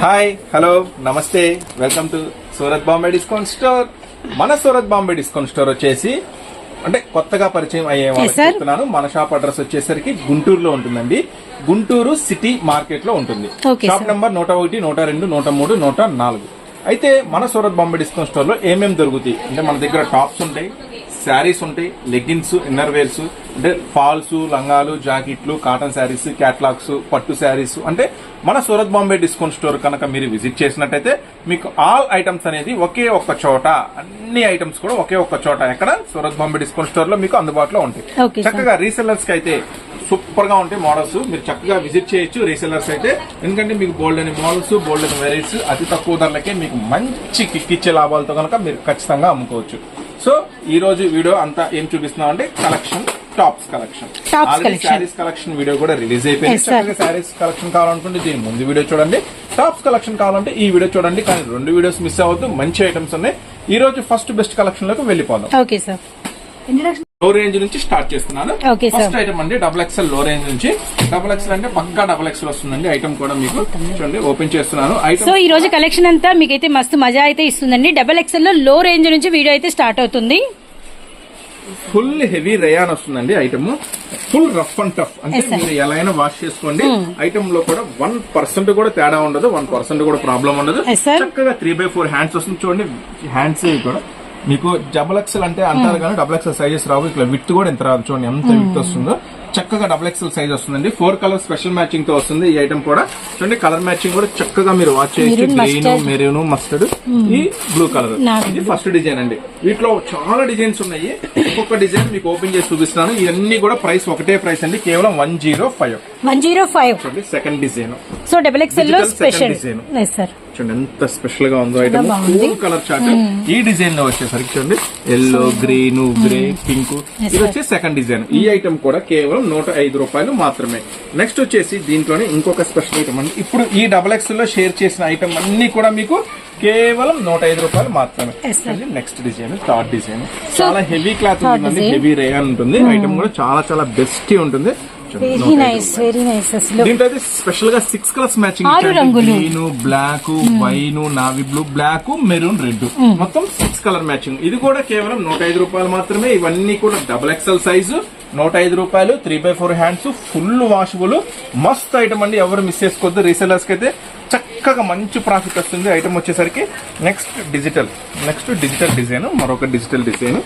Hi hello నమస్తే welcome to Surat Bombay discount store మన Surat Bombay discount store వచ్చేసి అంటే కొత్తగా పరిచయం అయ్యే. చెప్తున్నాను. మన షాప్ అడ్రస్ వచ్చేసరికి గుంటూరులో ఉంటుందండి. గుంటూరు సిటీ మార్కెట్లో ఉంటుంది షాప్. నంబర్ నూట ఒకటి నూట రెండు నూట మూడు నూట నాలుగు. అయితే మన సూరత్ బాంబే డిస్కౌంట్ స్టోర్లో ఏమేమి దొరుకుతాయి? అంటే మన దగ్గర టాప్స్ ఉంటాయి శారీస్ ఉంటాయి. లెగ్గిన్స్ ఇన్నర్ వేర్స్ అంటే ఫాల్స్ లంగాలు జాకెట్లు కాటన్ శారీస్ క్యాట్లాగ్స్ పట్టు శారీస్ అంటే మన సూరత్ బాంబే డిస్కౌంట్ స్టోర్ కనుక మీరు విజిట్ చేసినట్టయితే మీకు ఆల్ ఐటమ్స్ అనేది ఒకే ఒక్క చోట అన్ని ఐటమ్స్ కూడా ఒకే ఒక్క చోట ఎక్కడ సూరత్ బాంబే డిస్కౌంట్ స్టోర్లో మీకు అందుబాటులో ఉంటాయి. చక్కగా రీసెల్లర్స్కి అయితే సూపర్గా ఉంటాయి మోడల్స్. మీరు చక్కగా విజిట్ చేయొచ్చు రీసెల్లర్స్ అయితే. ఎందుకంటే మీకు బోల్డ్ అని మోడల్స్ బోల్డ్ అని వెరైటీస్ అతి తక్కువ ధరలకే మీకు మంచి కిక్ ఇచ్చే లాభాలతో కనుక మీరు ఖచ్చితంగా అమ్ముకోవచ్చు. సో ఈ రోజు వీడియో అంతా ఏం చూపిస్తున్నాం అంటే collection tops collection. Already. Saris collection video కూడా రిలీజ్ అయిపోయింది. శారీస్ కలెక్షన్ కావాలనుకుంటే దీని ముందు వీడియో చూడండి. టాప్స్ కలెక్షన్ కావాలంటే ఈ వీడియో చూడండి కానీ రెండు వీడియోస్ మిస్ అవ్వద్దు. మంచి ఐటమ్స్ ఉన్నాయి. ఈ రోజు ఫస్ట్ బెస్ట్ కలెక్షన్లోకి వెళ్ళిపోదాం. ఓకే సార్ ఇంట్రడక్షన్ లో రేంజ్ నుంచి స్టార్ట్ చేస్తున్నాను. ఫస్ట్ ఐటమ్ అండి డబుల్ ఎక్స్ఎల్లో రేంజ్ నుంచి. డబుల్ ఎక్స్ఎల్ అంటే పక్కా డబుల్ ఎక్స్ఎల్ వస్తుందండి. ఐటమ్ కూడా మీకు చూడండి ఓపెన్ చేస్తున్నాను. సో ఈ రోజు కలెక్షన్ అంతా మీకైతే మస్తు మజా అయితే ఇస్తుందండి. డబల్ ఎక్స్ఎల్లో లో రేంజ్ నుంచి వీడియో అయితే స్టార్ట్ అవుతుంది. ఫుల్ హెవీ రేయాన్ వస్తుందండి item full rough and tough అంటే. Hmm. మీరు ఎలా అయినా వాష్ చేసుకోండి. ఐటమ్లో కూడా వన్ పర్సెంట్ కూడా తేడా ఉండదు. వన్ పర్సెంట్ కూడా ప్రాబ్లం ఉండదు. చక్కగా త్రీ బై ఫోర్ హ్యాండ్స్ వస్తుంది. చూడండి హ్యాండ్స్ కూడా. మీకు డబుల్ ఎక్స్ఎల్ అంటే అంటారు Hmm. కానీ డబుల్ ఎక్స్ఎల్ సైజెస్ రావు. ఇట్లా విత్ కూడా ఎంత రాదు. చూడండి ఎంత విత్ వస్తుందో. చక్కగా డబుల్ ఎక్స్ఎల్ సైజ్ వస్తుందండి. ఫోర్ కలర్ స్పెషల్ మ్యాచింగ్తో వస్తుంది ఈ ఐటమ్ కూడా. చూడండి కలర్ మ్యాచింగ్ కూడా చక్కగా మీరు వాచ్ చేయొచ్చు గ్రీన్. మెరూన్ మస్టర్డ్ ఈ బ్లూ కలర్ ఇది ఫస్ట్ డిజైన్ అండి. వీటిలో చాలా డిజైన్స్ ఉన్నాయి. ఒక్కొక్క డిజైన్ మీకు ఓపెన్ చేసి చూపిస్తున్నాను. ఇవన్నీ కూడా ప్రైస్ ఒకటే ప్రైస్ అండి. కేవలం one zero five one zero five చూడండి సెకండ్ డిజైన్ సో డబల్ ఎక్స్ఎల్లో స్పెషల్ design. సార్ చూడండి ఎంత స్పెషల్గా ఉందో ఐటమ్. కూల్ కలర్ చార్ట్ ఈ డిజైన్లో వచ్చేసరికి చూడండి ఎల్లో గ్రీన్ గ్రే పింక్ ఇది. వచ్చి సెకండ్ డిజైన్ ఈ ఐటమ్ కూడా కేవలం నూట ఐదు రూపాయలు మాత్రమే. నెక్స్ట్ వచ్చేసి దీంట్లోనే ఇంకొక స్పెషల్ ఐటమ్ అండి. ఇప్పుడు ఈ డబల్ ఎక్స్లో షేర్ చేసిన ఐటమ్ అన్ని కూడా మీకు కేవలం నూట ఐదు రూపాయలు మాత్రమే. నెక్స్ట్ డిజైన్ థర్డ్ డిజైన్ చాలా heavy cloth design. Heavy rayon ఉంటుంది. ఐటమ్ కూడా చాలా చాలా బెస్ట్ ఉంటుంది. వెరీ 105 నైస్ వెరీ నైస్ అసలు. దీంట్లో అయితే స్పెషల్గా సిక్స్ కలర్స్ మ్యాచింగ్ ఆరు రంగులు. Green black wine navy blue black maroon red మొత్తం సిక్స్ కలర్ మ్యాచింగ్ ఇది కూడా కేవలం నూట ఐదు రూపాయలు మాత్రమే. ఇవన్నీ కూడా డబుల్ ఎక్స్ఎల్ సైజు నూట ఐదు రూపాయలు three by four hands full washable మస్త్ ఐటమ్ అండి. ఎవరు మిస్ చేసుకోవద్దు. రీసెలర్స్కి అయితే చక్కగా మంచి ప్రాఫిట్ వస్తుంది. ఐటమ్ వచ్చేసరికి next digital next digital design మరొక డిజిటల్ డిజైన్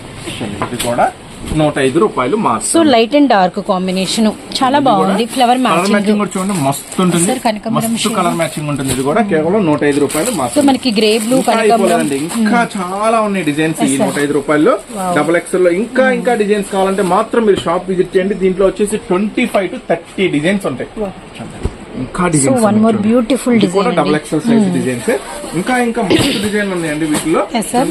ఇది కూడా నూట ఐదు రూపాయలు సో మాత్రం లైట్ అండ్ డార్క్ కాంబినేషన్. చాలా బాగుంది. ఫ్లవర్ కలర్ మ్యాచింగ్ కూడా చూడండి మస్తు ఉంటుంది. మస్తు. కలర్ మ్యాచింగ్ ఉంటుంది. ఇది కూడా కేవలం నూట ఐదు రూపాయలు సో మనకి గ్రే బ్లూ అయిపోలేదండి. ఇంకా చాలా ఉన్నాయి డిజైన్స్ ఈ. నూట ఐదు రూపాయల్లో. డబల్ ఎక్స్ఎల్లో ఇంకా ఇంకా డిజైన్స్ కావాలంటే మాత్రం మీరు షాప్ విజిట్ చేయండి. దీంట్లో వచ్చేసి twenty five to thirty designs ఉంటాయి ఇంకా so designs one more beautiful design double XL size designs ఇంకా ఇంకా మస్తు డిజైన్ ఉన్నాయండి వీటిలో.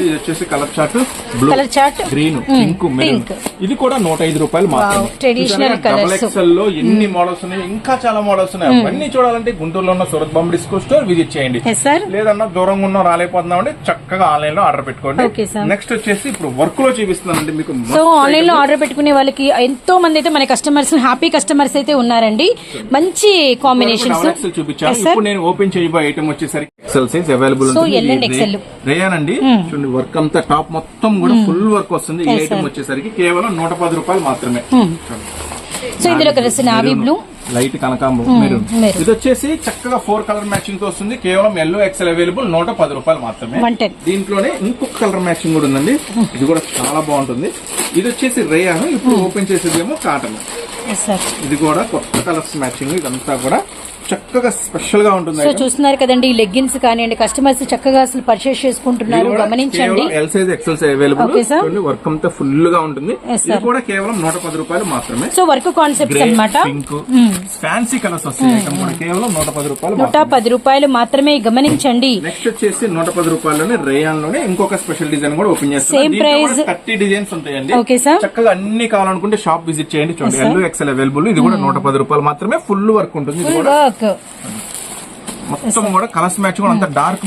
ఇది వచ్చేసి colour chart blue Colour chart. Green pink maroon pink. ఇది కూడా నూట ఐదు రూపాయలు మాత్రమే. traditional double. ఎక్స్ఎల్లో ఎన్ని మోడల్స్ ఉన్నాయి? ఇంకా చాలా మోడల్స్ ఉన్నాయి. అవన్నీ చూడాలంటే గుంటూరులో ఉన్న Surat Bombay discount store visit చేయండి. లేదన్నా దూరంగా ఉన్న రాలేకపోతున్నాం అంటే చక్కగా ఆన్లైన్లో ఆర్డర్ పెట్టుకోండి. నెక్స్ట్ వచ్చేసి ఇప్పుడు వర్క్లో చూపిస్తున్నానండి మీకు సో ఆన్లైన్లో ఆర్డర్ పెట్టుకునే వాళ్ళకి ఎంతో మంది అయితే మన కస్టమర్స్ హ్యాపీ కస్టమర్స్ అయితే ఉన్నారండి. మంచి కాంబినేషన్స్ చూపించాను ఇప్పుడు నేను ఓపెన్ చేయబోయే ఐటమ్ వచ్చేసరికి ఎక్సెల్ సైజ్ అవైలబుల్. రేయానండి చూడండి వర్క్ అంతా టాప్ మొత్తం కూడా ఫుల్ వర్క్ వస్తుంది. ఈ ఐటమ్. వచ్చేసరికి కేవలం నూట పది రూపాయలు మాత్రమే. సో ఇందులో కలర్స్ నావీ బ్లూ లైట్ కనకాంబరం మెరూన్ maroon. ఇది వచ్చేసి చక్కగా ఫోర్ కలర్ మ్యాచింగ్తో వస్తుంది. కేవలం ఎల్లో ఎక్సెల్ అవైలబుల్ నూట పది రూపాయలు మాత్రమే. 110. దీంట్లోనే ఇంకొక కలర్ మ్యాచింగ్ కూడా ఉందండి. ఇది కూడా చాలా బాగుంటుంది. ఇది వచ్చేసి రేయాన్ ఇప్పుడు ఓపెన్ చేసేదేమో కాటన్ ఇది కూడా కొత్త కలర్స్ మ్యాచింగ్ ఇదంతా కూడా చక్కగా స్పెషల్గా ఉంటుంది సో చూస్తున్నారు కదండి ఈ లెగ్గిన్స్ కానివ్వండి కస్టమర్స్ చక్కగా అసలు పర్చేస్ చేసుకుంటున్నారు. గమనించండి. L size XL size available. Work అంతా ఫుల్గా ఉంటుంది ఇది. కూడా కేవలం నూట పది రూపాయలు మాత్రమే. సో వర్క్ అన్నమాట. పింక్ ఫ్యాన్సీ కలర్స్ వస్తాయి. ఐటమ్ కూడా కేవలం నూట పది రూపాయలు నూట పది రూపాయలు మాత్రమే గమనించండి. నెక్స్ట్ వచ్చేసి నూట పది రూపాయల్లోనే రేయాన్లోనే ఇంకొక స్పెషల్ డిజైన్ కూడా open Same price. Thirty designs ఉంటాయండి. Okay, sir. చక్కగా అన్ని కావాలనుకుంటే షాప్ విజిట్ చేయండి. చూడండి ఎల్ ఎక్సెల్ అవైలబుల్ ఇది కూడా నూట పది రూపాయలు మాత్రమే ఫుల్ వర్క్ ఉంటుంది. ఇది ఫుల్ కూడా వర్క్ మొత్తం కూడా కలర్స్ మ్యాచ్ కూడా అంత డార్క్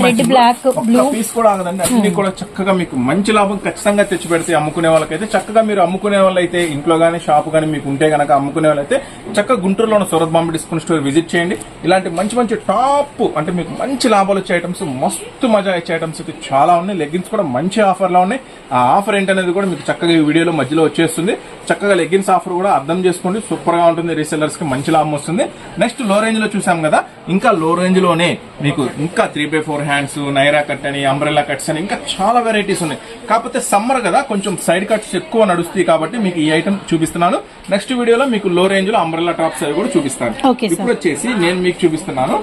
blue. పీస్ కూడా ఆగదండి. అన్ని కూడా చక్కగా మీకు మంచి లాభం ఖచ్చితంగా తెచ్చి పెడితే అమ్ముకునే వాళ్ళకైతే చక్కగా మీరు అమ్ముకునే వాళ్ళైతే ఇంట్లో గానీ షాప్ గానీ మీకు ఉంటే గనక అమ్ముకునే వాళ్ళైతే చక్కగా గుంటూరులో ఉన్న Surat Bombay discount store visit చేయండి. ఇలాంటి మంచి మంచి టాప్ అంటే మీకు మంచి లాభాలు వచ్చే ఐటమ్స్ మస్తు మజా ఇచ్చే ఐటమ్స్ అయితే చాలా ఉన్నాయి. లెగ్గిన్స్ కూడా మంచి ఆఫర్లో ఉన్నాయి. ఆ ఆఫర్ ఏంటనేది కూడా మీకు చక్కగా ఈ వీడియోలో మధ్యలో వచ్చేస్తుంది. చక్కగా లెగ్గిన్స్ ఆఫర్ కూడా అర్థం చేసుకోండి. సూపర్గా ఉంటుంది. రీసెల్లర్స్కి మంచి లాభం వస్తుంది. నెక్స్ట్లో రేంజ్లో చూసాం కదా. ఇంకా లో రేంజ్ లోనే మీకు ఇంకా three by four hands Naira cut అని అంబ్రెల్లా కట్స్ అని ఇంకా చాలా వెరైటీస్ ఉన్నాయి. కాకపోతే సమ్మర్ కదా కొంచెం సైడ్ కట్స్ ఎక్కువ నడుస్తాయి కాబట్టి మీకు ఈ ఐటమ్ చూపిస్తున్నాను. నెక్స్ట్ వీడియోలో మీకు లో రేంజ్లో అంబ్రెల్లా టాప్స్ అవి కూడా చూపిస్తాను. ఇప్పుడు వచ్చేసి నేను మీకు చూపిస్తున్నాను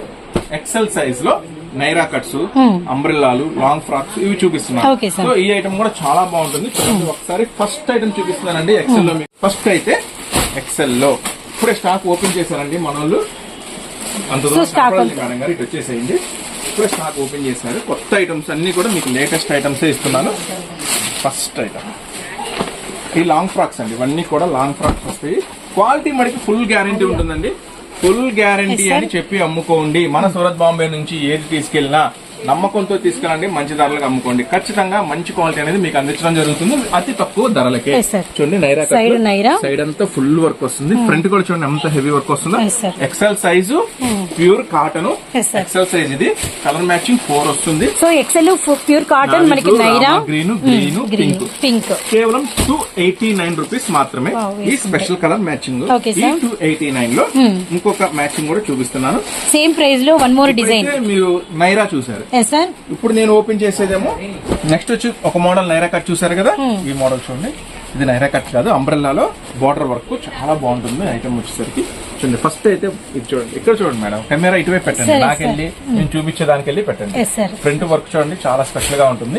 ఎక్సెల్ సైజ్లో నైరా కట్స్ అంబ్రెల్లాలు లాంగ్ ఫ్రాక్స్ ఇవి చూపిస్తున్నాను. సో ఈ ఐటమ్ కూడా చాలా బాగుంటుంది. ఒకసారి ఫస్ట్ ఐటమ్ చూపిస్తున్నానండి ఎక్సెల్లో ఫస్ట్ అయితే ఎక్సెల్లో. ఇప్పుడే స్టాక్ ఓపెన్ చేశారండి మన వాళ్ళు అంత ఇటు వచ్చేసేయండి. ఇప్పుడే స్టాక్ ఓపెన్ చేశారు. కొత్త ఐటమ్స్ అన్ని కూడా మీకు లేటెస్ట్ ఐటమ్స్ ఇస్తున్నాను. ఫస్ట్ ఐటమ్ ఈ లాంగ్ ఫ్రాక్స్ అండి. ఇవన్నీ కూడా లాంగ్ ఫ్రాక్స్ వస్తాయి. క్వాలిటీ మడికి ఫుల్ గ్యారంటీ ఉంటుందండి. Full guarantee. అని చెప్పి అమ్ముకోండి. మన సూరత్ బాంబే నుంచి ఏది తీసుకెళ్ళినా నమ్మకంతో తీసుకెళ్ళండి మంచి ధరలకు అమ్ముకోండి. ఖచ్చితంగా మంచి క్వాలిటీ అనేది మీకు అందించడం జరుగుతుంది. అతి తక్కువ ధరలకే. చూడండి నైరా. సైడ్ అంతా ఫుల్ వర్క్ వస్తుంది. ఫ్రంట్ కూడా చూడండి ఎంత హెవీ వర్క్ వస్తుందో? Yes, sir. XL size pure cotton. XL size ఇది. కలర్ మ్యాచింగ్ ఫోర్ వస్తుంది. సో ఎక్సెల్ ప్యూర్ కాటన్ మనకి Naira. Green green pink pink కేవలం టూ ఎయిటీ నైన్ రూపీస్ మాత్రమే ఈ స్పెషల్ కలర్ మ్యాచింగ్ ఈ. టూ ఎయిటీ నైన్లో ఇంకొక మ్యాచింగ్ కూడా చూపిస్తున్నాను. సేమ్ ప్రైస్లో వన్ మోర్ డిజైన్ మీరు నైరా చూసారు సార్ ఇప్పుడు నేను ఓపెన్ చేసేదేమో. నెక్స్ట్ వచ్చి ఒక మోడల్ నైరా కట్ చూసారు కదా? ఈ మోడల్ చూడండి. ఇది నైరా కట్ కాదు అంబ్రెల్లాలో బార్డర్ వర్క్ చాలా బాగుంటుంది ఐటమ్ వచ్చేసరికి. చూడండి ఫస్ట్ అయితే ఇది చూడండి. ఇక్కడ చూడండి మేడం. కెమెరా ఇటువైపు పెట్టండి. నాకెళ్ళి నేను చూపించే దానికి వెళ్ళి పెట్టండి. ఫ్రంట్ వర్క్ చూడండి చాలా స్పెషల్గా ఉంటుంది.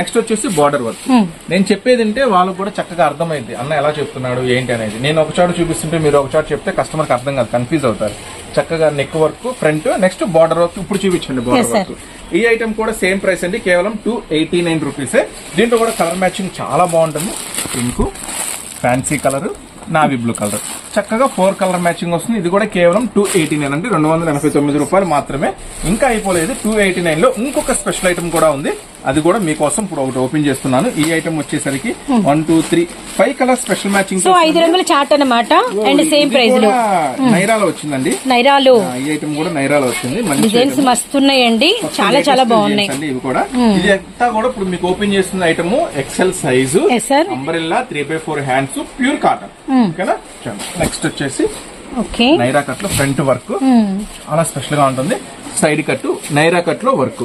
నెక్స్ట్ వచ్చేసి బార్డర్ వర్క్ నేను చెప్పేది అంటే వాళ్ళకి కూడా చక్కగా అర్థమైంది. అన్న ఎలా చెప్తున్నాడు ఏంటి అనేది. నేను ఒక చాటు చూపిస్తుంటే మీరు ఒక చాటు చెప్తే కస్టమర్కి అర్థం కాదు కన్ఫ్యూజ్ అవుతారు. చక్కగా neck work front next border work ఇప్పుడు చూపించండి బార్డర్. వర్క్ ఈ ఐటమ్ కూడా సేమ్ ప్రైస్ అండి కేవలం టూ ఎయిటీ నైన్ రూపీస్ దీంట్లో కూడా కలర్ మ్యాచింగ్ చాలా బాగుంటుంది. Pink fancy colour navy blue colour. చక్కగా ఫోర్ కలర్ మ్యాచింగ్ వస్తుంది. ఇది కూడా కేవలం టూ ఎయిటీ నైన్ అంటే రెండు వందల ఎనభై తొమ్మిది రూపాయలు మాత్రమే. ఇంకా అయిపోలేదు. టూ ఎయిటీ నైన్లో ఇంకొక స్పెషల్ ఐటమ్ కూడా ఉంది. అది కూడా మీకోసం ఇప్పుడు ఒకటి ఓపెన్ చేస్తున్నాను. ఈ ఐటమ్ వచ్చేసరికి one two three five colour special matching so ఐదు రంగుల చార్ట్ అన్నమాట. అండ్ సేమ్ ప్రైస్లో. నైరాలో వచ్చిందండి. నైరాలు. ఈ ఐటమ్ కూడా నైరాలో వచ్చింది. డిజైన్స్. మస్తున్నాయండి. చాలా చాలా బాగున్నాయి. ఇవి కూడా. ఇది అంతా కూడా ఇప్పుడు మీకు ఓపెన్ చేస్తున్న item XL size. Umbrella three by four hands pure cotton ఓకేనా నెక్స్ట్ వచ్చేసి ఓకే నైరా కట్లో ఫ్రంట్ వర్క్ చాలా స్పెషల్గా ఉంటుంది. సైడ్ కట్ నైరా కట్లో వర్క్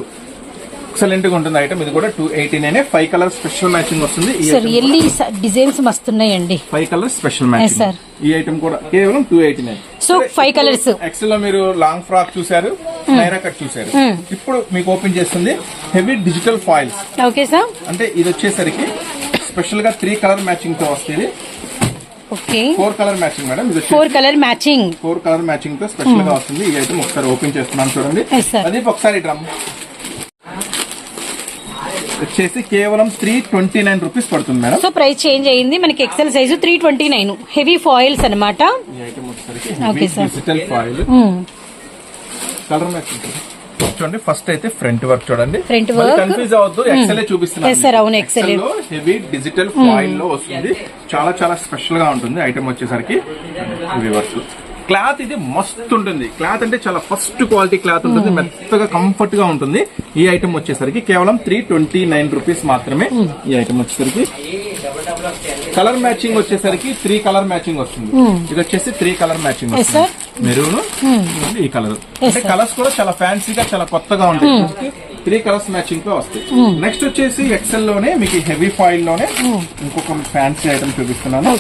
ఎక్సలెంట్గా ఉంటుంది ఐటమ్. ఇది కూడా two eighty nine five colour special matching వస్తుంది. So designs మస్తున్నాయండి. Five colour special. Matching ఈ ఐటమ్ కూడా కేవలం two eighty nine So, five colours. ఎక్సెల్లో మీరు లాంగ్ ఫ్రాక్ చూసారు నైరా కట్ చూసారు ఇప్పుడు మీకు ఓపెన్ చేస్తుంది heavy digital foils okay sir అంటే ఇది వచ్చేసరికి స్పెషల్గా త్రీ కలర్ మ్యాచింగ్తో వస్తుంది. Okay four colour matching madam ఇది four colour matching four colour మ్యాచింగ్తో స్పెషల్గా వస్తుంది. ఈ ఐటమ్ ఒకసారి ఓపెన్ చేస్తున్నాను చూడండి. అది ఒకసారి డ్రమ్. వచ్చేసి కేవలం త్రీ ట్వంటీ నైన్ రూపీస్ పడుతుంది మేడం. సో ప్రైస్ చేంజ్ అయ్యింది. మనకి XL size three twenty nine heavy foils అనమాట sir. డిజిటల్ ఫాయిల్ కలర్ చూడండి ఫస్ట్ అయితే ఫ్రంట్ వర్క్ చూడండి. Front work. కన్ఫ్యూజ్ అవ్వద్దు ఎక్సెల్ చూపిస్తున్నాను. Yes, sir, అవును, Excel. లో హెవీ డిజిటల్ ఫాయిల్లో వస్తుంది. చాలా చాలా స్పెషల్గా ఉంటుంది ఐటమ్ వచ్చేసరికి. వర్క్ క్లాత్ ఇది మస్తు ఉంటుంది. క్లాత్ అంటే చాలా ఫస్ట్ క్వాలిటీ క్లాత్ ఉంటుంది. మెత్తగా కంఫర్ట్గా ఉంటుంది. ఈ ఐటమ్ వచ్చేసరికి కేవలం త్రీ ట్వంటీ నైన్ రూపీస్ మాత్రమే ఈ ఐటమ్ వచ్చేసరికి. కలర్ మ్యాచింగ్ వచ్చేసరికి త్రీ కలర్ మ్యాచింగ్ వస్తుంది. ఇది వచ్చేసి three colour matching sir. Maroon ఈ కలర్ అంటే కలర్స్ కూడా చాలా ఫ్యాన్సీగా చాలా కొత్తగా ఉంటాయి. త్రీ కలర్స్ మ్యాచింగ్తో వస్తాయి. నెక్స్ట్ వచ్చేసి ఎక్సెల్లోనే మీకు హెవీ ఫాయిల్లోనే ఇంకొక ఫ్యాన్సీ ఐటమ్ చూపిస్తున్నాను.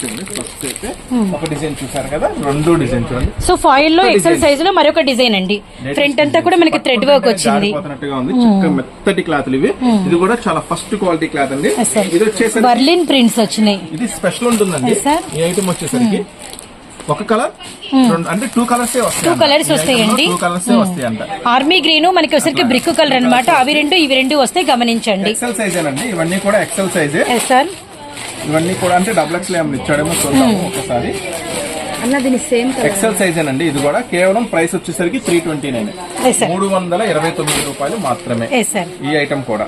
చూడండి ఫస్ట్ అయితే. ఒక డిజైన్ చూసారు కదా రెండు డిజైన్ చూడండి. సో ఫాయిల్లో ఎక్సెల్ సైజు లో మరొక డిజైన్ అండి. ఫ్రంట్ అంతా కూడా మనకి థ్రెడ్ వర్క్ వచ్చింది. ఉంది చక్కగా మెత్తటి క్లాత్లు ఇవి. ఇది కూడా చాలా ఫస్ట్ క్వాలిటీ క్లాత్ అండి. ఇది వచ్చేసరికి బర్లిన్ ప్రింట్స్ వచ్చినాయి. ఇది స్పెషల్ ఉంటుందండి. ఈ ఐటమ్ వచ్చేసరికి ఒక కలర్ అంటే టూ కలర్స్ వస్తాయండి. టూ కలర్స్ వస్తాయి అంట ఆర్మీ గ్రీన్ మనకి వచ్చరికి బ్రిక్ కలర్ అన్నమాట. అవి రెండు ఇవి రెండు వస్తాయి గమనించండి. ఎక్సెల్ సైజేనండి ఇవన్నీ కూడా ఎక్సెల్ సైజే సార్ ఇవన్నీ కూడా అంటే డబుల్ ఎక్స్ఎల్ ఏమైనా ఇచ్చాడేమో చూద్దాము ఒకసారి. దీని సేమ్ ఎక్సెల్ సైజ్ అండి ఇది కూడా. కేవలం ప్రైస్ వచ్చేసరికి త్రీ ట్వంటీ నైన్ మూడు వందల ఇరవై తొమ్మిది రూపాయలు మాత్రమే ఈ ఐటమ్ కూడా.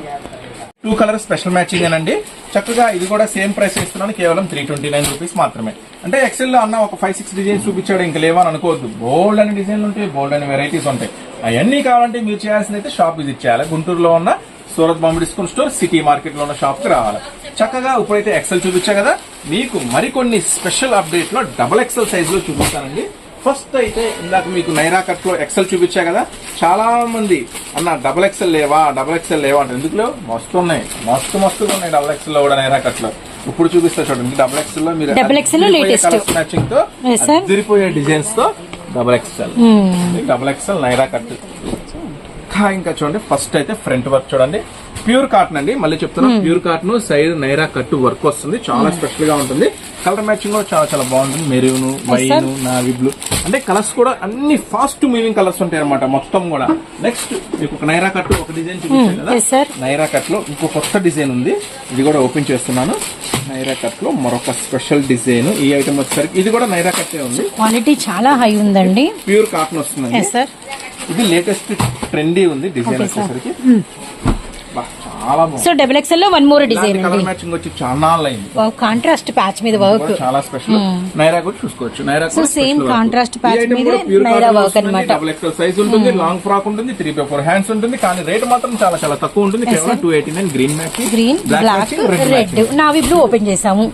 టూ కలర్ స్పెషల్ మ్యాచింగ్ అనండి చక్కగా ఇది కూడా సేమ్ ప్రైస్ ఇస్తున్నాను కేవలం త్రీ ట్వంటీ నైన్ రూపీస్ మాత్రమే. అంటే ఎక్సెల్లో అన్న ఒక ఫైవ్ సిక్స్ డిజైన్స్ చూపించాడు ఇంకా లేవని అనుకోవద్దు. బోల్డ్ అని డిజైన్లు ఉంటాయి బోల్డ్ అని వెరైటీస్ ఉంటాయి. అవన్నీ కావాలంటే మీరు చేయాల్సింది అయితే షాప్ విజిట్ చేయాలి. గుంటూరులో ఉన్న Surat Bombay discount store city మార్కెట్లో ఉన్న షాప్కి రావాలి. చక్కగా ఇప్పుడైతే ఎక్సెల్ చూపించా కదా? మీకు మరికొన్ని స్పెషల్ అప్డేట్లో డబల్ ఎక్సెల్ సైజ్లో చూపిస్తానండి. ఫస్ట్ అయితే ఇందాక మీకు నైరా కట్లో ఎక్సెల్ చూపించా కదా? చాలా మంది అన్న డబల్ ఎక్సెల్ లేవా? డబల్ ఎక్సెల్ లేవా? అంటే ఎందుకు లేవు మస్తు ఉన్నాయి. మస్తు మస్తుగా ఉన్నాయి డబల్ ఎక్సెల్లో కూడా నైరా కట్లో ఇప్పుడు చూపిస్తా చూడండి. డబల్ ఎక్సెల్లో మీరు. మ్యాచింగ్తో. అదిరిపోయే డిజైన్స్తో double XL double XL Naira cut. ఇంకా ఇంకా చూడండి ఫస్ట్ అయితే ఫ్రంట్ వర్క్ చూడండి. ప్యూర్ కాటన్ అండి మళ్ళీ చెప్తున్నా pure cotton side Naira cut work వస్తుంది. చాలా స్పెషల్గా ఉంటుంది. కలర్ మ్యాచింగ్ కూడా చాలా చాలా బాగుంటుంది. మెరూన్ వైన్ నావీ బ్లూ అంటే కలర్స్ కూడా అన్ని ఫాస్ట్ మూవింగ్ కలర్స్ ఉంటాయి అనమాట మొత్తం కూడా. నెక్స్ట్ మీకు ఒక నైరా కట్ ఒక డిజైన్ చూపించాను కదా. నైరా కట్లో ఇంకో కొత్త డిజైన్ ఉంది. ఇది కూడా ఓపెన్ చేస్తున్నాను. నైరా కట్లో మరొక స్పెషల్ డిజైన్ ఈ ఐటమ్ వచ్చేసరికి ఇది కూడా నైరా కట్టే ఉంది. క్వాలిటీ చాలా హై ఉందండి. ప్యూర్ కాటన్ వస్తుందండి. ఎస్ సార్ ఇది లేటెస్ట్ ట్రెండీ ఉంది డిజైన్. వచ్చేసరికి బా, చాలా so double ఎక్స్ఎల్లో one more design colour matching వచ్చి చాలా అయింది కాంట్రాస్ట్ ప్యాచ్ మీద వర్క్ చాలా స్పెషల్ నైరా కూడా చూసుకోవచ్చు. Naira So, same contrast patch మీదే నైరా work అన్నమాట. డబుల్ ఎక్స్ఎల్ సైజ్ ఉంటుంది లాంగ్ ఫ్రాక్ ఉంటుంది త్రీ బై ఫోర్ హ్యాండ్స్ ఉంటుంది కానీ రేట్ మాత్రం చాలా చాలా తక్కువ ఉంటుంది. కేవలం two eighty nine green matching green black red navy blue open చేసాము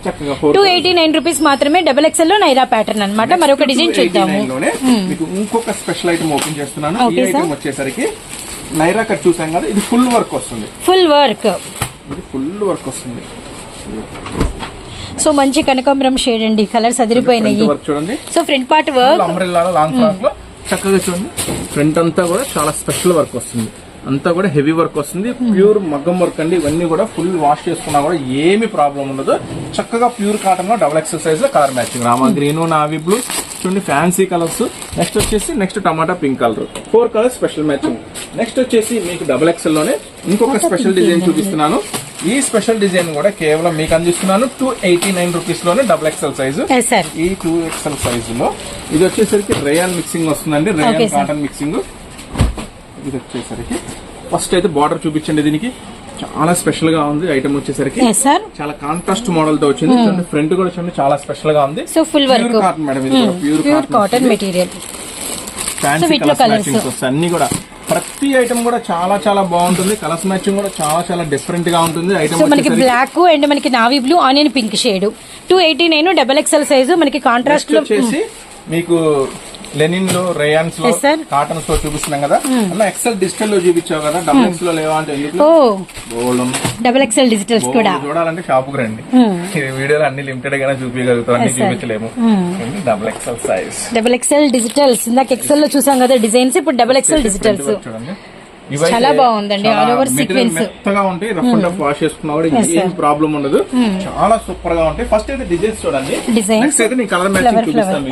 టూ ఎయిటీ నైన్ రూపీస్ మాత్రమే డబుల్ ఎక్స్ఎల్లో నైరా ప్యాటర్న్ అన్నమాట. మరొక డిజైన్ చూద్దాము. లోనే మీకు ఇంకొక స్పెషల్ ఐటమ్ ఓపెన్ చేస్తున్నాను. ఈ. ఐటమ్ వచ్చేసరికి నైరా కట్ చూసాం కదా ఇది ఫుల్ వర్క్ వస్తుంది. Full work. ఇది ఫుల్ వర్క్ వస్తుంది. సో మంచి కనకాంబరం షేడ్ అండి కలర్స్ అదిరిపోయినాయి. వర్క్ చూడండి. So front part work umbrella long ఫ్రాక్లో చక్కగా చూడండి. ఫ్రంట్ అంతా కూడా చాలా స్పెషల్ వర్క్ వస్తుంది. అంతా కూడా హెవీ వర్క్ వస్తుంది. ప్యూర్ మగ్గం వర్క్ అండి. ఇవన్నీ కూడా ఫుల్ వాష్ చేసుకున్నా కూడా ఏమి ప్రాబ్లం ఉండదు. చక్కగా ప్యూర్ కాటన్లో double ఎక్సర్సైజ్లో colour matching. Rama green navy blue చూడండి ఫ్యాన్సీ కలర్స్. నెక్స్ట్ వచ్చేసి నెక్స్ట్ టమాటా pink colour. Four colours special matching. Next వచ్చేసి మీకు డబుల్ ఎక్సెల్లోనే ఇంకొక స్పెషల్ డిజైన్ చూపిస్తున్నాను. ఈ స్పెషల్ డిజైన్ కూడా కేవలం మీకు అందిస్తున్నాను. టూ ఎయిటీ నైన్ రూపీస్లోనే డబుల్ ఎక్సెల్ సైజు. ఈ టూ ఎక్స్ఎల్ సైజు లో ఇది వచ్చేసరికి రేయాన్ మిక్సింగ్ వస్తుందండి. రేయాన్. Cotton mixing. ఇది వచ్చేసరికి ఫస్ట్ అయితే బార్డర్ చూపించండి దీనికి. చాలా స్పెషల్గా ఉంది ఐటమ్ వచ్చేసరికి. చాలా కాంట్రాస్ట్ మోడల్తో వచ్చింది చూడండి ఫ్రంట్ కూడా చూడండి చాలా స్పెషల్గా ఉంది so full work cotton madam ఇది pure cotton material fancy colours వస్తాయి అన్ని కూడా. ప్రతి ఐటమ్ కూడా చాలా చాలా బాగుంటుంది. కలర్స్ మ్యాచింగ్ కూడా చాలా చాలా డిఫరెంట్గా ఉంటుంది. ఐటమ్ మనకి బ్లాక్ అండ్ మనకి navy blue onion pink shade two eighty nine double XL size మనకి కాంట్రాస్ట్లో వచ్చేసి మీకు లెనిన్లో రేయాన్స్లో. కాటన్స్లో చూపిస్తున్నాం కదా? అన్న ఎక్సెల్ డిజిటల్లో చూపించావు కదా? డబుల్ ఎక్స్లో లేవా అంటే డబల్ ఎక్స్ఎల్ డిజిటల్స్ కూడా. చూడాలంటే షాప్కు రండి ఈ వీడియోలో అన్ని లిమిటెడ్ గానే చూపించగలుగుతాం. అన్ని. చూపించలేము. Double XL size double XL digitals. ఇందాక ఎక్స్ఎల్లో చూసాం కదా డిజైన్స్ ఇప్పుడు డబల్ ఎక్స్ఎల్ డిజిటల్స్. చూడండి. చాలా బాగుందండి, all over sequence. మెత్తగా ఉంటాయి. రఫ్ అండ్ టఫ్ వాష్ చేసుకున్నా కూడా ఏం. ప్రాబ్లం ఉండదు. చాలా సూపర్గా ఉంటాయి. ఫస్ట్ అయితే డిజైన్స్ చూడండి. నెక్స్ట్ అయితే నీ కలర్ మ్యాచింగ్ చూపిస్తాను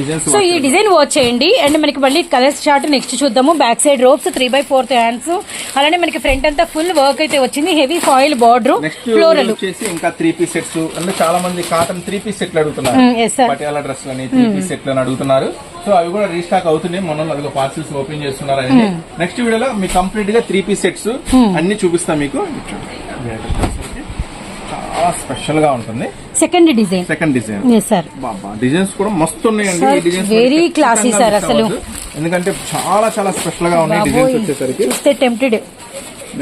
డిజైన్స్ సో ఈ డిజైన్ వాచ్ చేయండి. అండ్ మనకి మళ్ళీ కలర్స్ చార్ట్ నెక్స్ట్ చూద్దాము. Back side ropes three by fourth hands అలానే మనకి ఫ్రంట్ అంతా ఫుల్ వర్క్ అయితే వచ్చింది. హెవీ ఫాయిల్ బార్డర్ ఫ్లోరల్ వచ్చేసి ఇంకా త్రీ పీస్ సెట్స్ అంటే చాలా మంది కాటన్ త్రీ పీస్ సెట్లు అడుగుతున్నారు. సార్ పటియాలా డ్రెస్ లని త్రీ పీస్ సెట్లు అని అడుగుతున్నారు. సో అవి కూడా రీస్టాక్ అవుతున్నాయి. మొన్న అదిగో పార్సిల్స్ ఓపెన్ చేస్తున్నారు అని నెక్స్ట్ వీడియోలో మీకు కంప్లీట్గా త్రీ పీస్ సెట్స్ అన్ని చూపిస్తాం మీకు. చాలా స్పెషల్గా ఉంటుంది second design second design sir బాబా డిజైన్స్ కూడా మస్తు ఉన్నాయండి. Very classy, sir, అసలు. ఎందుకంటే చాలా చాలా స్పెషల్గా ఉన్నాయి డిజైన్స్ వచ్చేసరికి. చూస్తే టెంప్టెడ్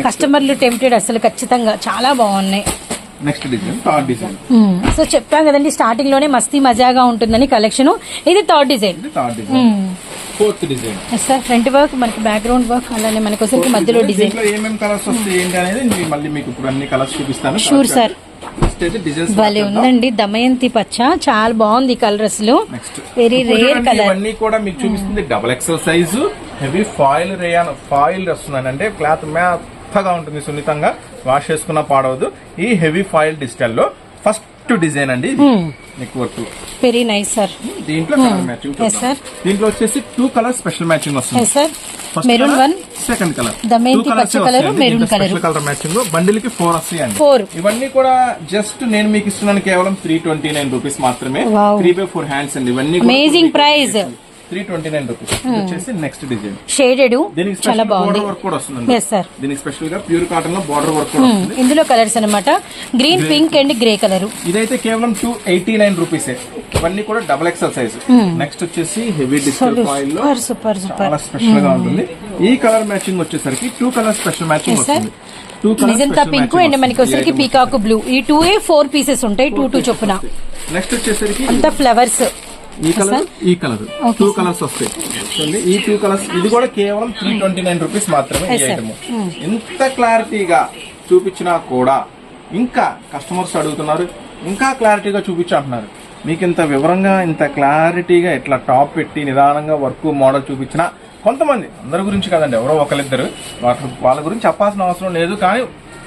కస్టమర్లు టెంప్టెడ్ అసలు ఖచ్చితంగా. చాలా బాగున్నాయి. Next design third design so చెప్పాం కదండి స్టార్టింగ్లోనే మస్తీ మజాగా ఉంటుందని కలెక్షన్ ఇది థర్డ్ డిజైన్ ఇది third design fourth design sir front work మనకి బ్యాక్గ్రౌండ్ వర్క్ అలానే మనకి వచ్చేసరికి మధ్యలో డిజైన్ ఏమేమి కలర్స్ వస్తాయి ఏంటి అనేది మళ్ళీ మీకు ఇప్పుడు అన్ని కలర్స్ చూపిస్తాను. అయితే డిజైన్స్ భలే ఉందండి. దమయంతి పచ్చ చాలా బాగుంది కలర్ అసలు వెరీ రేర్ కలర్ ఇవన్నీ కూడా మీకు చూపిస్తుంది double XL size heavy foil rayon foil వస్తుందండి అంటే క్లాత్ మెత్తగా ఉంటుంది సున్నితంగా. వాష్ చేసుకున్నా పాడవదు ఈ హెవీ ఫాయిల్ డిజిటల్లో ఫస్ట్ డిజైన్ అండి neck work very nice sir దీంట్లో కలర్ మ్యాచింగ్ Yes, sir. దీంట్లో వచ్చేసి టూ కలర్ స్పెషల్ మ్యాచింగ్ వస్తుంది. సార్. సెకండ్ కలర్ పచ్చ. కలర్ మ్యాచింగ్ బండిల్కి ఫోర్ వస్తాయండి? Four. ఇవన్నీ కూడా జస్ట్ నేను మీకు ఇస్తున్నాను కేవలం త్రీ ట్వంటీ నైన్ రూపీస్ మాత్రమే. త్రీ బై ఫోర్ హ్యాండ్స్ అండి. ఇవన్నీ Amazing price. Three twenty nine rupees వచ్చేసి నెక్స్ట్ డిజైన్ షేడెడ్ దీనికి చాలా స్పెషల్ బాగుంది. బోర్డర్ వర్క్ కూడా వస్తుందండి ఎస్ సార్ దీనికి స్పెషల్గా ప్యూర్ కాటన్లో బోర్డర్ వర్క్ కూడా వస్తుంది. ఇందులో కలర్స్ అన్నమాట. Green pink and grey colour ఇదైతే కేవలం టూ ఎయిటీ నైన్ రూపీస్ ఇవన్నీ కూడా డబల్ ఎక్సెల్ సైజ్ నెక్స్ట్ వచ్చేసి హెవీ డిజిటల్ ఫాయిల్లో సూపర్ సూపర్ చాలా స్పెషల్గా ఉంటుంది. ఈ కలర్ మ్యాచింగ్ వచ్చేసరికి టూ కలర్ స్పెషల్ మ్యాచింగ్. వస్తుంది. టూ నిజంతా పింక్ అండ్ మనకి వచ్చరికి పీకాక్ బ్లూ ఈ టూ ఏ ఫోర్ పీసెస్ ఉంటాయి టూ టూ చొప్పున. నెక్స్ట్ వచ్చేసరికి అంతా ఫ్లవర్స్ ఈ కలర్ ఈ కలర్ టూ. కలర్స్ వస్తాయి. చూడండి, ఈ టూ కలర్స్ ఇది కూడా కేవలం త్రీ ట్వంటీ నైన్ రూపీస్ మాత్రమే ఈ. ఐటమ్ క్లారిటీగా చూపించినా కూడా ఇంకా కస్టమర్స్ అడుగుతున్నారు ఇంకా క్లారిటీగా చూపించంటున్నారు మీకు ఇంత వివరంగా ఇంత క్లారిటీగా ఇట్లా టాప్ పెట్టి నిదానంగా వర్క్ మోడల్ చూపించినా కొంతమంది అందరి గురించి కాదండి ఎవరో ఒకరిద్దరు వాళ్ళ వాళ్ళ గురించి చెప్పాల్సిన అవసరం లేదు కానీ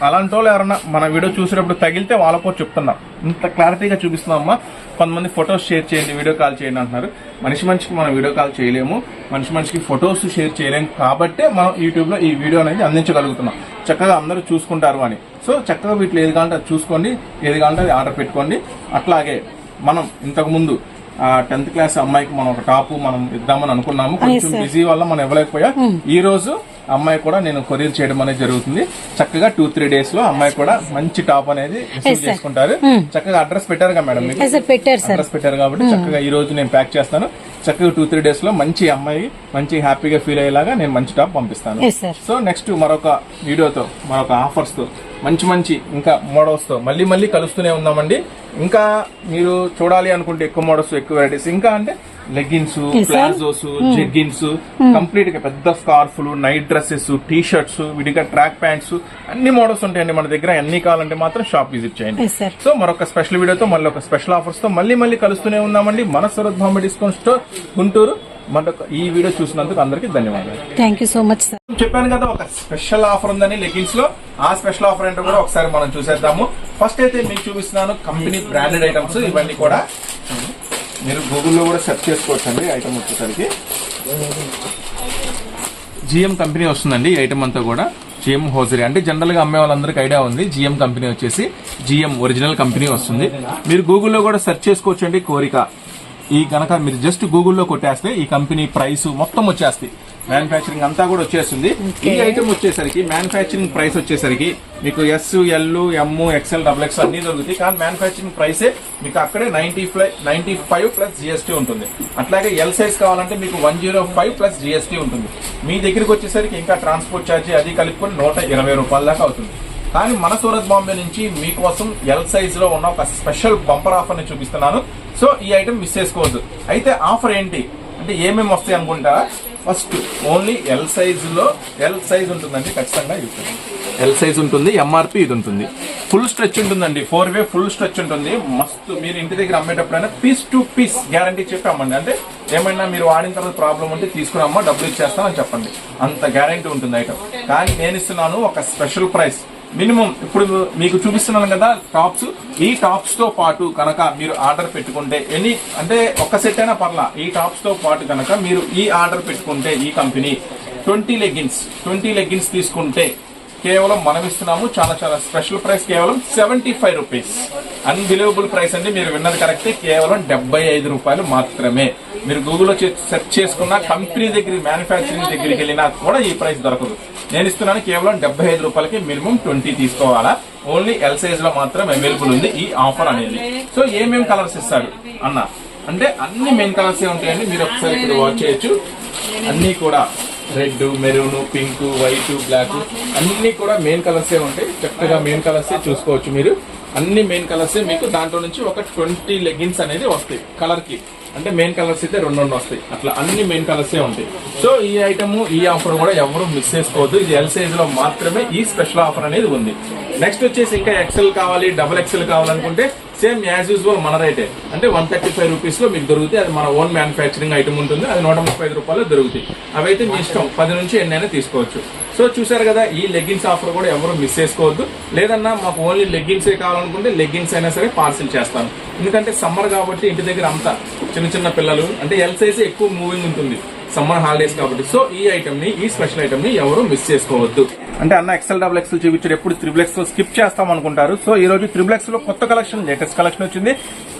అలాంటి వాళ్ళు ఎవరన్నా మన వీడియో చూసేటప్పుడు తగిలితే వాళ్ళకో చెప్తున్నారు ఇంత క్లారిటీగా చూపిస్తున్నామమ్మా. కొంతమంది ఫొటోస్ షేర్ చేయండి వీడియో కాల్ చేయండి అంటున్నారు. మనిషి మనిషికి మనం వీడియో కాల్ చేయలేము. మనిషి మనిషికి ఫొటోస్ షేర్ చేయలేము కాబట్టే మనం యూట్యూబ్లో ఈ వీడియో అనేది అందించగలుగుతున్నాం. చక్కగా అందరూ చూసుకుంటారు అని. సో చక్కగా వీటిలో ఏది కావాలంటే అది చూసుకోండి ఏది కావాలంటే అది ఆర్డర్ పెట్టుకోండి. అట్లాగే మనం ఇంతకుముందు టెన్త్ క్లాస్ అమ్మాయికి మనం ఒక టాప్ మనం ఇద్దామని అనుకున్నాము. కొంచెం sir. బిజీ వల్ల మనం ఇవ్వలేకపోయా. ఈ రోజు అమ్మాయి కూడా నేను కొరియర్ చేయడం అనేది జరుగుతుంది. చక్కగా టూ త్రీ డేస్లో అమ్మాయి కూడా మంచి టాప్ అనేది రిసీవ్. చేసుకుంటారు. చక్కగా అడ్రస్ పెట్టారు కదా మేడం అడ్రస్ పెట్టారు కాబట్టి చక్కగా ఈ రోజు నేను ప్యాక్ చేస్తాను. చక్కగా టూ త్రీ డేస్లో మంచి అమ్మాయి మంచి హ్యాపీగా ఫీల్ అయ్యేలాగా నేను మంచి టాప్ పంపిస్తాను. సో నెక్స్ట్ మరొక వీడియోతో మరొక ఆఫర్స్తో మంచి మంచి ఇంకా మోడల్స్తో మళ్ళీ మళ్ళీ కలుస్తూనే ఉందామండి. ఇంకా మీరు చూడాలి అనుకుంటే ఎక్కువ మోడల్స్ ఎక్కువ వెరైటీస్ ఇంకా అంటే లెగ్గిన్స్. ప్లాజోస్ జెగ్గిన్స్ కంప్లీట్గా పెద్ద స్కార్ఫ్లు నైట్ డ్రెస్సెస్ టీ షర్ట్స్ విడిగా ట్రాక్ ప్యాంట్స్ అన్ని మోడల్స్ ఉంటాయండి మన దగ్గర. అన్ని కావాలంటే మాత్రం షాప్ విజిట్ చేయండి. సో మరొక స్పెషల్ వీడియోతో మళ్ళీ ఒక స్పెషల్ ఆఫర్స్తో మళ్ళీ మళ్ళీ కలుస్తూనే ఉన్నామండి. మన బాంబే డిస్కౌంట్ స్టోర్ గుంటూరు. మరొక ఈ వీడియో చూసినందుకు అందరికీ ధన్యవాదాలు. Thank you so much sir చెప్పాను కదా ఒక స్పెషల్ ఆఫర్ ఉందని లెగిన్స్లో. ఆ స్పెషల్ ఆఫర్ ఏంటో కూడా ఒకసారి మనం చూసేద్దాము. ఫస్ట్ అయితే మీకు చూపిస్తున్నాను కంపెనీ బ్రాండెడ్ ఐటమ్స్ ఇవన్నీ కూడా. మీరు గూగుల్లో కూడా సెర్చ్ చేసుకోవచ్చు అండి ఐటమ్ వచ్చేసరికి. జిఎం కంపెనీ వస్తుందండి ఈ ఐటమ్ అంతా కూడా. GM hosiery. అంటే జనరల్గా అమ్మే వాళ్ళందరికీ ఐడియా ఉంది. జిఎం కంపెనీ వచ్చేసి జిఎం ఒరిజినల్ కంపెనీ వస్తుంది. మీరు గూగుల్లో కూడా సెర్చ్ చేసుకోవచ్చండి కోరిక. ఈ కనుక మీరు జస్ట్ గూగుల్లో కొట్టేస్తే ఈ కంపెనీ ప్రైస్ మొత్తం వచ్చేస్తాయి. మ్యానుఫ్యాక్చరింగ్ అంతా కూడా వచ్చేస్తుంది. ఈ ఐటమ్ వచ్చేసరికి మ్యానుఫ్యాక్చరింగ్ ప్రైస్ వచ్చేసరికి మీకు S L M XL double X అన్ని దొరుకుతాయి. కానీ మ్యానుఫ్యాక్చరింగ్ ప్రైసే మీకు అక్కడే ninety ninety five plus GST ఉంటుంది. అట్లాగే ఎల్ సైజ్ కావాలంటే మీకు one zero five plus GST ఉంటుంది. మీ దగ్గరికి వచ్చేసరికి ఇంకా ట్రాన్స్పోర్ట్ ఛార్జీ అది కలుపుకొని నూట ఇరవై రూపాయల దాకా అవుతుంది. కానీ మన సూరత్ బాంబే నుంచి మీకోసం ఎల్ సైజ్లో ఉన్న ఒక స్పెషల్ బంపర్ ఆఫర్ని చూపిస్తున్నాను. సో ఈ ఐటమ్ మిస్ చేసుకోవద్దు. అయితే ఆఫర్ ఏంటి? అంటే ఏమేమి వస్తాయి అనుకుంటా ఫస్ట్ ఓన్లీ ఎల్ సైజ్లో ఎల్ సైజ్ ఉంటుందండి ఖచ్చితంగా ఇది ఎల్ సైజ్ ఉంటుంది ఎంఆర్పి ఇది ఉంటుంది. ఫుల్ స్ట్రెచ్ ఉంటుందండి ఫోర్ వే ఫుల్ స్ట్రెచ్ ఉంటుంది. మస్తు మీరు ఇంటి దగ్గర అమ్మేటప్పుడైనా పీస్ టు పీస్ గ్యారంటీ చెప్పి అమ్మండి అంటే ఏమైనా మీరు వాడిన తర్వాత ప్రాబ్లం ఉంటే తీసుకురమ్మా డబ్బులు ఇచ్చేస్తామని చెప్పండి. అంత గ్యారంటీ ఉంటుంది ఐటమ్ కానీ నేను ఇస్తున్నాను ఒక స్పెషల్ ప్రైస్ మినిమం ఇప్పుడు మీకు చూపిస్తున్నాను కదా టాప్స్. ఈ టాప్స్తో పాటు కనుక మీరు ఆర్డర్ పెట్టుకుంటే ఎనీ అంటే ఒక్క సెట్ అయినా పర్లా. ఈ టాప్స్తో పాటు కనుక మీరు ఈ ఆర్డర్ పెట్టుకుంటే ఈ company twenty leggings twenty leggings తీసుకుంటే కేవలం మనం ఇస్తున్నాము చాలా చాలా స్పెషల్ ప్రైస్ కేవలం seventy five rupees. Unbelievable price అండి. మీరు విన్నది కరెక్ట్ కేవలం డెబ్బై ఐదు రూపాయలు మాత్రమే. మీరు గూగుల్లో సెర్చ్ చేసుకున్న కంపెనీ దగ్గర మ్యానుఫ్యాక్చరింగ్ దగ్గరికి వెళ్ళినా కూడా ఈ ప్రైస్ దొరకదు. నేను ఇస్తున్నాను కేవలం డెబ్బై ఐదు రూపాయలకి మినిమం ట్వంటీ తీసుకోవాలా? ఓన్లీ ఎల్ సైజ్లో మాత్రం అవైలబుల్ ఉంది ఈ ఆఫర్ అనేది. సో ఏమేం కలర్స్ ఇస్తాడు అన్న. అంటే అన్ని మెయిన్ కలర్స్ ఉంటాయండి. మీరు ఒకసారి ఇక్కడ వాచ్ చేయొచ్చు. అన్ని కూడా red maroon pink white black అన్ని కూడా మెయిన్ కలర్స్ ఉంటాయి. చక్కగా మెయిన్ కలర్స్ చూసుకోవచ్చు మీరు. అన్ని మెయిన్ కలర్స్ మీకు దాంట్లో నుంచి ఒక ట్వంటీ లెగ్గిన్స్ అనేది వస్తాయి కలర్కి. అంటే మెయిన్ కలర్స్ అయితే రెండు రెండు వస్తాయి. అట్లా అన్ని మెయిన్ కలర్స్ ఉంటాయి. సో ఈ ఐటమ్ ఈ ఆఫర్ కూడా ఎవరు మిస్ చేసుకోవద్దు. ఇది ఎల్ సైజ్లో మాత్రమే ఈ స్పెషల్ ఆఫర్ అనేది ఉంది. నెక్స్ట్ వచ్చేసి ఇంకా ఎక్సెల్ కావాలి డబుల్ ఎక్సెల్ కావాలనుకుంటే సేమ్ యాజ్ యూజువల్ మన రేటే అంటే వన్ థర్టీ ఫైవ్ రూపీస్లో మీకు దొరుకుతాయి. అది మన ఓన్ మ్యానుఫ్యాక్చరింగ్ ఐటమ్ ఉంటుంది. అది నూట ముప్పై ఐదు రూపాయలు దొరుకుతాయి. అవైతే మీ ఇష్టం. పది నుంచి ఎన్నైనా తీసుకోవచ్చు. సో చూసారు కదా ఈ లెగ్గిన్స్ ఆఫర్ కూడా ఎవరు మిస్ చేసుకోవద్దు. లేదన్నా మాకు ఓన్లీ లెగ్గిన్సే కావాలనుకుంటే లెగ్గిన్స్ అయినా సరే పార్సిల్ చేస్తాను. ఎందుకంటే సమ్మర్ కాబట్టి ఇంటి దగ్గర అంతా చిన్న చిన్న పిల్లలు అంటే ఎల్ సైజ్ ఎక్కువ మూవింగ్ ఉంటుంది. సమ్మర్ హాలిడేస్ కాబట్టి. సో ఈ ఐటమ్ని ఈ స్పెషల్ ఐటమ్ని ఎవరు మిస్ చేసుకోవద్దు. అంటే అన్న ఎక్సెల్ డబుల్ ఎక్సెల్ చూపించారు. ఎప్పుడు త్రిబుల్ ఎక్స్ స్కిప్ చేస్తాం అనుకుంటారు. సో ఈ రోజు త్రిబుల్ ఎక్స్లో కొత్త కలెక్షన్ లేటెస్ట్ కలెక్షన్ వచ్చింది.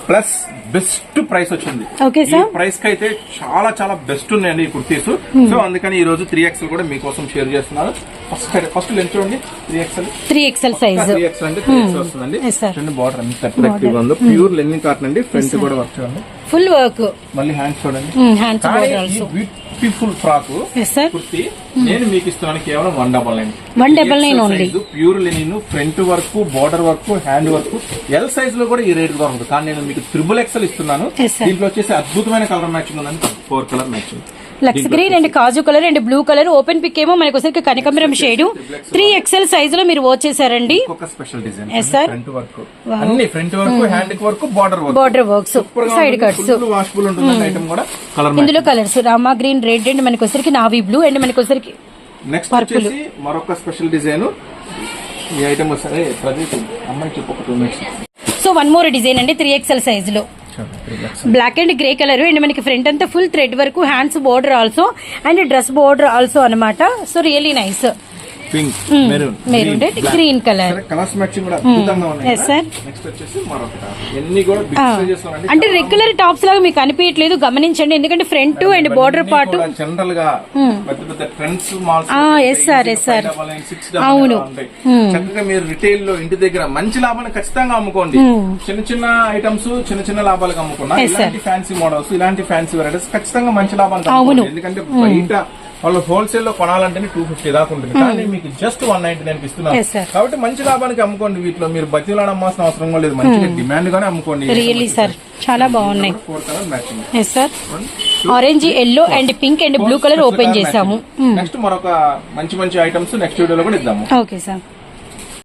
ప్లస్ బెస్ట్ ప్రైస్ వచ్చింది. ఈ. ప్రైస్కి అయితే చాలా చాలా బెస్ట్ ఉన్నాయండి ఈ కుర్తీస్. సో అందుకని ఈ రోజు త్రీ ఎక్స్ఎల్ కూడా మీకోసం షేర్ చేస్తున్నారు. ఫస్ట్ ఫస్ట్ లెంత్ చూడండి. Three XL three XL size three XL అంటే త్రీ ఎక్స్ వస్తుందండి. చూడండి బార్డర్ ఎంత అట్రాక్టివ్గా ఉందో. ప్యూర్ లెనిన్ కాటన్ అండి. ఫ్రంట్ కూడా వర్క్ చూడండి. Full work. మళ్ళీ హ్యాండ్స్ చూడండి. హ్యాండ్స్ బ్యూటిఫుల్ ఫ్రాక్ కుర్తి నేను మీకు ఇస్తున్నాను కేవలం one double nine. double nine only. Pure linen front work border work hand work L సైజ్లో కూడా ఈ రేట్ ఉంటుంది. కానీ నేను మీకు త్రిబుల్ ఎక్సెల్ ఇస్తున్నాను. దీంట్లో వచ్చేసి అద్భుతమైన కలర్ మ్యాచింగ్ ఉందండి four colour matching Lux green and kaju colour and blue colour. Open pick ఏమో మనకు వచ్చరికి కనకంబరం షేడ్. త్రీ. ఎక్సెల్ సైజ్లో మీరు వాచ్ చేసారండి ఇంకొక స్పెషల్ డిజైన్ వర్క్ అన్ని front work hand work border work border works side cuts washable ఉంటుంది. Item కూడా. కలర్ ఇందులో colours Rama green red and మనకి వచ్చరికి నావీ బ్లూ అండ్ మనకి వచ్చరికి నెక్స్ట్. వచ్చేసి మరొక స్పెషల్ డిజైన్ ఈ ఐటమ్ వస్తుంది. ప్రదీప్ అమ్మాయి చెప్పు సో వన్ మోర్ డిజైన్ అండి. త్రీ ఎక్సెల్ సైజ్లో. Black and grey colour and మనకి ఫ్రంట్ అంతా ఫుల్ థ్రెడ్ వరకు hands border also and dress border also అన్నమాట. So really nice pink maroon maroon green colour colours matching కూడా అద్భుతంగా ఉన్నాయి Yes, sir. Next వచ్చేసి మరొకటి. ఎన్ని కూడా బిగ్ సైజెస్ అండి అంటే రెగ్యులర్ టాప్స్ లాగా మీకు అనిపించట్లేదు గమనించండి. ఎందుకంటే ఫ్రంట్ అండ్ బోర్డర్ పార్ట్ జనరల్గా పెద్ద పెద్ద ట్రెండ్స్ మాల్స్ ఆ, yes, sir, yes, sir. అవును. చక్కగా మీరు రిటైల్లో ఇంటి దగ్గర మంచి లాభాన్ని ఖచ్చితంగా అమ్ముకోండి. చిన్న చిన్న ఐటమ్స్ చిన్న చిన్న లాభాలకు అమ్ముకున్నా. ఇలాంటి ఫ్యాన్సీ మోడల్స్ ఇలాంటి ఫ్యాన్సీ వెరైటీస్ ఖచ్చితంగా మంచి. అమ్ముకోండి ఎందుకంటే బయట వాళ్ళు హోల్సేల్లో కొనాలంటేనే టూ ఫిఫ్టీ దాకా ఉంటుంది. కానీ మీకు జస్ట్ వన్ నైన్టీ నైన్ ఇస్తున్నారు. కాబట్టి మంచి లాభానికి అమ్ముకోండి వీటిలో. మీరు బతిలాడ అమ్మాల్సిన అవసరం లేదు. మంచిగా డిమాండ్ గానే అమ్ముకోండి. రియల్లీ సార్ చాలా బాగున్నాయి. Orange yellow and pink and blue colour open చేసాము నెక్స్ట్ మరొక మంచి మంచి ఐటమ్స్ నెక్స్ట్ వీడియోలో కూడా ఇద్దాము. Okay sir